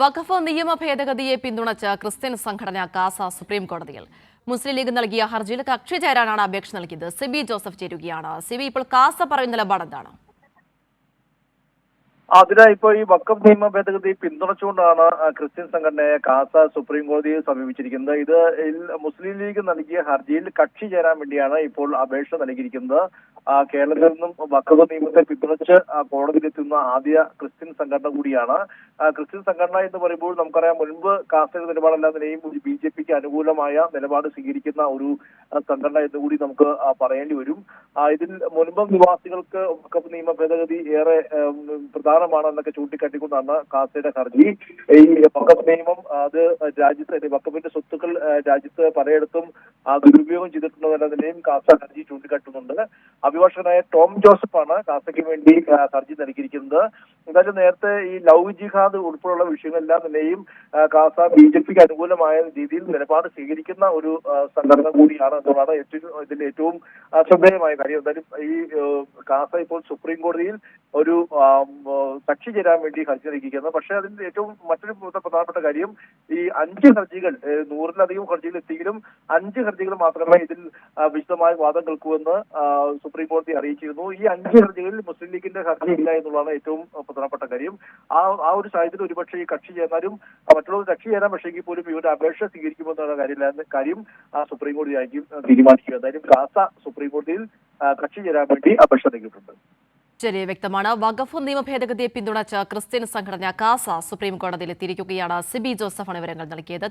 വഖഫ് നിയമ ഭേദഗതിയെ പിന്തുണച്ച് ക്രിസ്ത്യൻ സംഘടന കാസ സുപ്രീം കോടതിയിൽ മുസ്ലിം ലീഗ് നൽകിയ ഹർജിയിൽ കക്ഷി ചേരാനാണ് അപേക്ഷ നൽകിയത്. സിബി ജോസഫ് ചേരുകയാണ്. സിബി ഇപ്പോൾ കാസ പറയുന്ന നിലപാട് എന്താണ്? അതിനായി ഇപ്പോൾ ഈ വക്കം നിയമ ഭേദഗതി പിന്തുണച്ചുകൊണ്ടാണ് ക്രിസ്ത്യൻ സംഘടനയെ കാസ സുപ്രീം കോടതിയെ സമീപിച്ചിരിക്കുന്നത്. ഇത് മുസ്ലിം ലീഗ് നൽകിയ ഹർജിയിൽ കക്ഷി ചേരാൻ വേണ്ടിയാണ് ഇപ്പോൾ അപേക്ഷ നൽകിയിരിക്കുന്നത്. കേരളത്തിൽ നിന്നും വക്കവ് നിയമത്തെ പിന്തുണച്ച് കോടതിയിലെത്തുന്ന ആദ്യ ക്രിസ്ത്യൻ സംഘടന കൂടിയാണ്. ക്രിസ്ത്യൻ സംഘടന എന്ന് പറയുമ്പോൾ നമുക്കറിയാം മുൻപ് കാർഷിക നിലപാടെല്ലാം നിലയും ബി ജെ പിക്ക് അനുകൂലമായ നിലപാട് സ്വീകരിക്കുന്ന ഒരു സംഘടന എന്ന് കൂടി നമുക്ക് പറയേണ്ടി വരും. ഇതിൽ മുൻപ് നിവാസികൾക്ക് വക്കപ്പ് നിയമ ഭേദഗതി ഏറെ പ്രധാനമാണ് എന്നൊക്കെ ചൂണ്ടിക്കാട്ടിക്കൊണ്ടാണ് കാസയുടെ ഹർജി. ഈ വക്കപ്പ് നിയമം അത് രാജ്യത്ത് വക്കപ്പിന്റെ സ്വത്തുക്കൾ രാജ്യത്ത് പലയിടത്തും ദുരുപയോഗം ചെയ്തിട്ടുണ്ടെന്നതിനെയും കാസ ഹർജി ചൂണ്ടിക്കാട്ടുന്നുണ്ട്. അഭിഭാഷകനായ ടോം ജോസഫാണ് കാസയ്ക്ക് വേണ്ടി ഹർജി നൽകിയിരിക്കുന്നത്. എന്തായാലും നേരത്തെ ഈ ലവ് ജിഹാദ് ഉൾപ്പെടെയുള്ള വിഷയങ്ങളെല്ലാം തന്നെയും കാസ ബി ജെ പിക്ക് അനുകൂലമായ രീതിയിൽ നിലപാട് സ്വീകരിക്കുന്ന ഒരു സംഘടന കൂടിയാണ് എന്നുള്ളതാണ് ഏറ്റവും ഇതിന്റെ ഏറ്റവും അശ്രദ്ധേയമായ ശ്രദ്ധേയമായ കാര്യം. എന്തായാലും ഈ കാസ ഇപ്പോൾ സുപ്രീം കോടതിയിൽ ഒരു കക്ഷി ചേരാൻ വേണ്ടി ഹർജി നൽകിയിരിക്കുന്നത് പക്ഷെ അതിന്റെ ഏറ്റവും മറ്റൊരു പ്രധാനപ്പെട്ട കാര്യം ഈ അഞ്ച് ഹർജികൾ നൂറിലധികം ഹർജികൾ എത്തിയെങ്കിലും അഞ്ച് ഹർജികൾ മാത്രമേ ഇതിൽ വിശദമായ വാദം കേൾക്കൂവെന്ന് സുപ്രീം കോടതി അറിയിച്ചിരുന്നു. ഈ അഞ്ച് ഹർജികളിൽ മുസ്ലിം ലീഗിന്റെ ഹർജി ഇല്ല എന്നുള്ളതാണ് ഏറ്റവും പ്രധാനപ്പെട്ട കാര്യം. ആ ആ ഒരു സാഹചര്യത്തിൽ ഒരുപക്ഷെ ഈ കക്ഷി ചേർന്നാലും മറ്റുള്ളവർ കക്ഷി ചേരാൻ പക്ഷേങ്കിൽ പോലും ഇവരുടെ അപേക്ഷ സ്വീകരിക്കുമെന്നുള്ള കാര്യം കാര്യം സുപ്രീം കോടതി ആയിരിക്കും തീരുമാനിക്കുക. എന്തായാലും കാസ സുപ്രീം കോടതിയിൽ കക്ഷി ചേരാൻ വേണ്ടി അപേക്ഷ നൽകിയിട്ടുണ്ട്. ശരി വ്യക്തമാണ്. വഖഫ് നിയമ ഭേദഗതിയെ പിന്തുണച്ച് ക്രിസ്ത്യൻ സംഘടന കാസ സുപ്രീം കോടതിയിൽ എത്തിയിരിക്കുകയാണ്. സിബി ജോസഫാണ് വിവരങ്ങൾ നൽകിയത്.